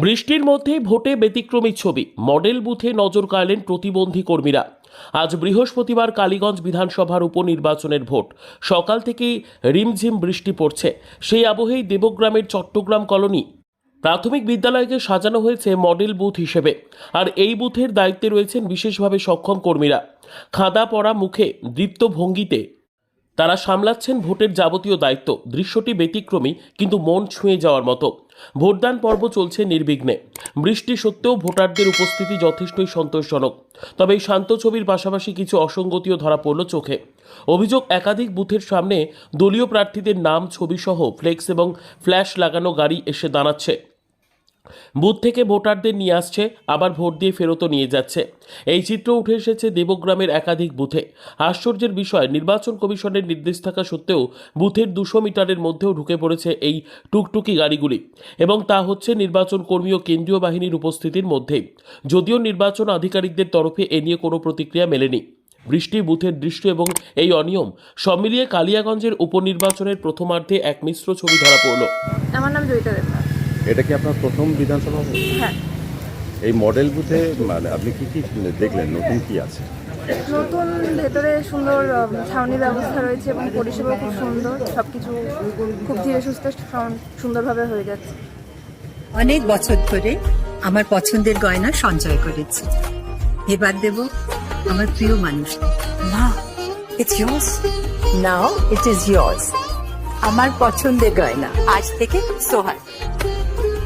বৃষ্টির মধ্যে ভোটে ব্যতিক্রমী ছবি। মডেল বুথে নজর কাড়লেন প্রতিবন্ধী কর্মীরা। আজ বৃহস্পতিবার কালীগঞ্জ বিধানসভার উপনির্বাচনের ভোট। সকাল থেকেই রিমঝিম বৃষ্টি পড়ছে। সেই আবহেই দেবগ্রামের চট্টগ্রাম কলোনি প্রাথমিক বিদ্যালয়কে সাজানো হয়েছে মডেল বুথ হিসেবে। আর এই বুথের দায়িত্বে রয়েছেন বিশেষভাবে সক্ষম কর্মীরা। খাদা পড়া মুখে দীপ্ত ভঙ্গিতে তারা সামলাচ্ছেন ভোটের যাবতীয় দায়িত্ব। দৃশ্যটি ব্যতিক্রমী, কিন্তু মন ছুঁয়ে যাওয়ার মতো। ভোটদান পর্ব চলছে নির্বিঘ্নে। বৃষ্টি সত্ত্বেও ভোটারদের উপস্থিতি যথেষ্টই সন্তোষজনক। তবে এই শান্ত ছবির পাশাপাশি কিছু অসঙ্গতিও ধরা পড়ল চোখে। অভিযোগ একাধিক বুথের সামনে দলীয় প্রার্থীদের নাম, ছবিসহ ফ্লেক্স এবং ফ্ল্যাশ লাগানো গাড়ি এসে দাঁড়াচ্ছে। বুথ থেকে ভোটারদের নিয়ে আসছে, আবার ভোট দিয়ে ফেরতও নিয়ে যাচ্ছে। এই চিত্র উঠে এসেছে দেবগ্রামের একাধিক বুথে। আশ্চর্যের বিষয়, নির্বাচন কমিশনের নির্দেশ থাকা সত্ত্বেও বুথের দুশো মিটারের মধ্যেও ঢুকে পড়েছে এই টুকটুকি গাড়িগুলি এবং তা হচ্ছে নির্বাচন কর্মী ও কেন্দ্রীয় বাহিনীর উপস্থিতির মধ্যেই যদিও নির্বাচন আধিকারিকদের তরফে এ নিয়ে কোনো প্রতিক্রিয়া মেলেনি। বৃষ্টি, বুথের দৃশ্য এবং এই অনিয়ম সব মিলিয়ে কালিয়াগঞ্জের উপনির্বাচনের প্রথমার্ধে এক মিশ্র ছবি ধরা পড়ল। আমার নাম জয়িতা দেবনাথ। এটা কি আপনার প্রথম বিধানসভা? হ্যাঁ। এই মডেল বুথে মানে আপনি কি কি দেখলেন? নতুন কি আছে? নতুন ভেতরে সুন্দর ছাউনি ব্যবস্থা রয়েছে এবং পরিষেবা খুব সুন্দর। সব কিছু খুব ধীরে সুস্থ সুন্দরভাবে হয়ে যাচ্ছে। অনেক বছর ধরে আমার পছন্দের গয়না সঞ্চয় করেছি। এবার দেব আমার প্রিয় মানুষ। না it's yours. Now it is yours. আমার পছন্দের গয়না। আজ থেকে সোহার